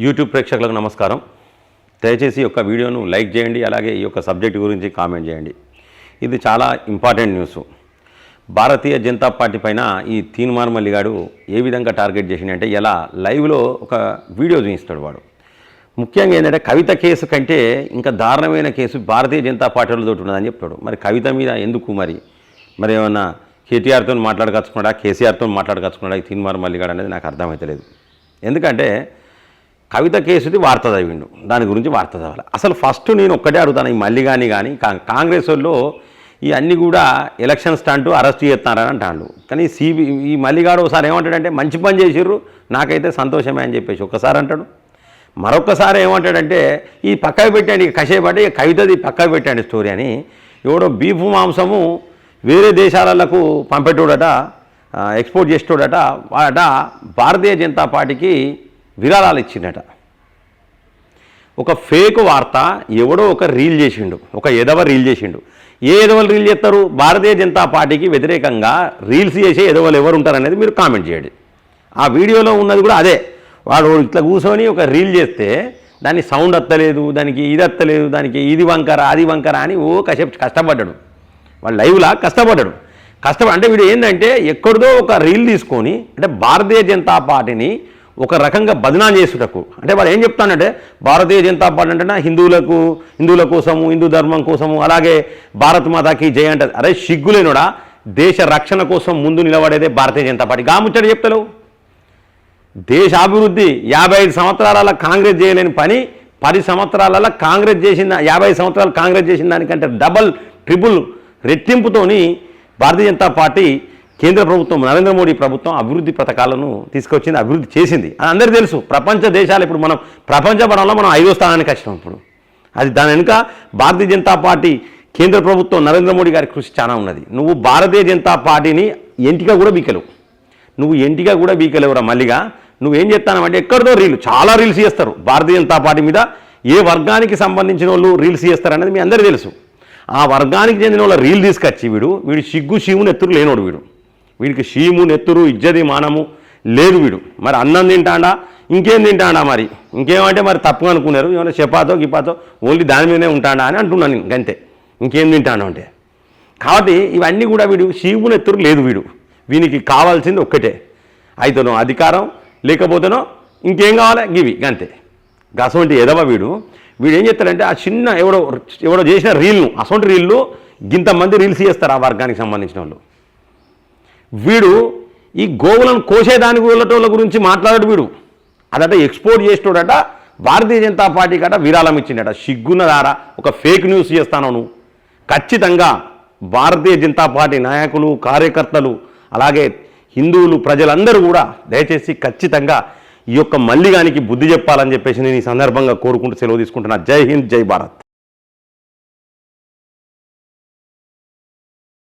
YouTube ప్రేక్షకులకు నమస్కారం. దయచేసి ఈ యొక్క వీడియోను లైక్ చేయండి అలాగే ఈ యొక్క సబ్జెక్ట్ గురించి కామెంట్ చేయండి. ఇది చాలా important news. Bharatiya Janata Party పైన ఈ తీన్మార్ మల్లిగాడు ఏ విధంగా టార్గెట్ చేసిండు ఎలా లైవ్లో ఒక వీడియో చూపిస్తాడు వాడు. ముఖ్యంగా ఏంటంటే కవిత కేసు కంటే ఇంకా దారుణమైన కేసు భారతీయ జనతా పార్టీలతో ఉన్నదని చెప్తాడు. మరి కవిత మీద ఎందుకు మరి? మరి ఏమన్నా కేటీఆర్తో మాట్లాడకచ్చుకున్నాడా కేసీఆర్తో మాట్లాడకచ్చుకున్నాడా ఈ తీన్మార్ మల్లిగాడు అనేది నాకు అర్థమవుతలేదు ఎందుకంటే కవిత కేసుది వార్త చదివిండు. దాని గురించి వార్త చదవాలి. అసలు ఫస్ట్ నేను ఒక్కటే అడుగుతాను ఈ మల్లిగాని కానీ కా- కాంగ్రెస్ వాళ్ళు ఈ అన్ని కూడా ఎలక్షన్ స్టంట్ అరెస్ట్ చేస్తున్నారని అంటాడు. కానీ సిబి ఈ మల్లిగాడు ఒకసారి ఏమంటాడంటే మంచి పని చేసిర్రు నాకైతే సంతోషమే అని చెప్పేసి ఒక్కసారి అంటాడు. మరొకసారి ఏమంటాడంటే ఈ పక్కకు పెట్టండి కషేపట్టి కవితది పక్కకు పెట్టండి స్టోరీ అని ఎవడో బీఫ్ మాంసము వేరే దేశాలకు పంపేటోడట ఎక్స్పోర్ట్ చేసేటోడట వాడట భారతీయ జనతా పార్టీకి విరాళాలు ఇచ్చిండట. ఒక ఫేక్ వార్త ఎవడో ఒక రీల్ చేసిండు ఒక ఎదవ రీల్ చేసిండు. ఏ ఎదవలు రీల్ చేస్తారు? భారతీయ జనతా పార్టీకి వ్యతిరేకంగా రీల్స్ చేసే ఎదవలు ఎవరు ఉంటారనేది మీరు కామెంట్ చేయండి. ఆ వీడియోలో ఉన్నది కూడా అదే. వాడు ఇట్లా కూర్చొని ఒక రీల్ చేస్తే దానికి సౌండ్ అత్తలేదు దానికి ఇది అత్తలేదు దానికి ఇది వంకర అది వంకర అని ఓ కసేపు కష్టపడ్డాడు. వాడు లైవ్లా కష్టపడ్డాడు. కష్టపడి అంటే వీడు ఏంటంటే ఎక్కడిదో ఒక రీల్ తీసుకొని అంటే భారతీయ జనతా పార్టీని ఒక రకంగా బదనాం చేసుటకు. అంటే వాళ్ళు ఏం చెప్తానంటే భారతీయ జనతా పార్టీ అంటే హిందువులకు హిందువుల కోసము హిందూ ధర్మం కోసము అలాగే భారత్ మాతాకి జయ అంటే అరే సిగ్గులేనుడా? దేశ రక్షణ కోసం ముందు నిలబడేదే భారతీయ జనతా పార్టీ. గాముచ్చట చెప్తలేవు. దేశ అభివృద్ధి యాభై ఐదు సంవత్సరాల కాంగ్రెస్ చేయలేని పని పది సంవత్సరాల కాంగ్రెస్ చేసిన యాభై ఐదు సంవత్సరాలు కాంగ్రెస్ చేసిన దానికంటే డబల్ ట్రిపుల్ రెట్టింపుతోని భారతీయ జనతా పార్టీ కేంద్ర ప్రభుత్వం నరేంద్ర మోడీ ప్రభుత్వం అభివృద్ధి పథకాలను తీసుకొచ్చింది అభివృద్ధి చేసింది. అని అందరికీ తెలుసు. ప్రపంచ దేశాలు ఇప్పుడు మనం ప్రపంచ పడంలో మనం ఐదో స్థానానికి వచ్చినాం ఇప్పుడు. అది దాని వెనుక భారతీయ జనతా పార్టీ కేంద్ర ప్రభుత్వం నరేంద్ర మోడీ గారి కృషి చాలా ఉన్నది. నువ్వు భారతీయ జనతా పార్టీని ఎంటిగా కూడా బీకలేవు. నువ్వు ఎంటిగా కూడా బీకలేవురా మళ్ళీగా నువ్వేం చేస్తానంటే ఎక్కడిదో రీల్ చాలా రీల్స్ చేస్తారు. భారతీయ జనతా పార్టీ మీద ఏ వర్గానికి సంబంధించిన వాళ్ళు రీల్స్ చేస్తారనేది మీ అందరికీ తెలుసు. ఆ వర్గానికి చెందిన వాళ్ళ రీల్ తీసుకొచ్చి వీడు వీడు సిగ్గు శివుని ఎత్తురు లేనోడు వీడు. వీడికి షీము నెత్తురు ఇజ్జది మానము లేదు వీడు. మరి అన్నం తింటాడా? ఇంకేం తింటాడా మరి? ఇంకేమంటే మరి తప్పు అనుకున్నారు. ఏమైనా చపాతో గిపాతో ఓన్లీ దాని మీదనే ఉంటాడా అని అంటున్నాను నేను అంతే ఇంకేం తింటాను అంటే. కాబట్టి ఇవన్నీ కూడా వీడు శివుని ఎత్తురు లేదు వీడు. వీనికి కావాల్సింది ఒక్కటే. అయితేనో అధికారం లేకపోతేనో ఇంకేం కావాలి? గివి అంతే అసొంటి ఎదవ వీడు. వీడు ఏం చేస్తాడంటే ఆ చిన్న ఎవడో ఎవడో చేసిన రీల్ను అసొంటి రీల్లు ఇంతమంది రీల్స్ చేస్తారు ఆ వర్గానికి సంబంధించిన వాళ్ళు. వీడు ఈ గోవులను కోసేదానికి వెళ్ళటోళ్ళ గురించి మాట్లాడాడు వీడు. అదట ఎక్స్పోర్ట్ చేసేటోడట భారతీయ జనతా పార్టీ కట విరాళం ఇచ్చిండట. సిగ్గున్నదారా ఒక ఫేక్ న్యూస్ చేస్తాను నువ్వు. ఖచ్చితంగా భారతీయ జనతా పార్టీ నాయకులు కార్యకర్తలు అలాగే హిందువులు ప్రజలందరూ కూడా దయచేసి ఖచ్చితంగా ఈ యొక్క మల్లిగానికి బుద్ధి చెప్పాలని చెప్పేసి నేను ఈ సందర్భంగా కోరుకుంటూ సెలవు తీసుకుంటున్నా. జై హింద్ జై భారత్.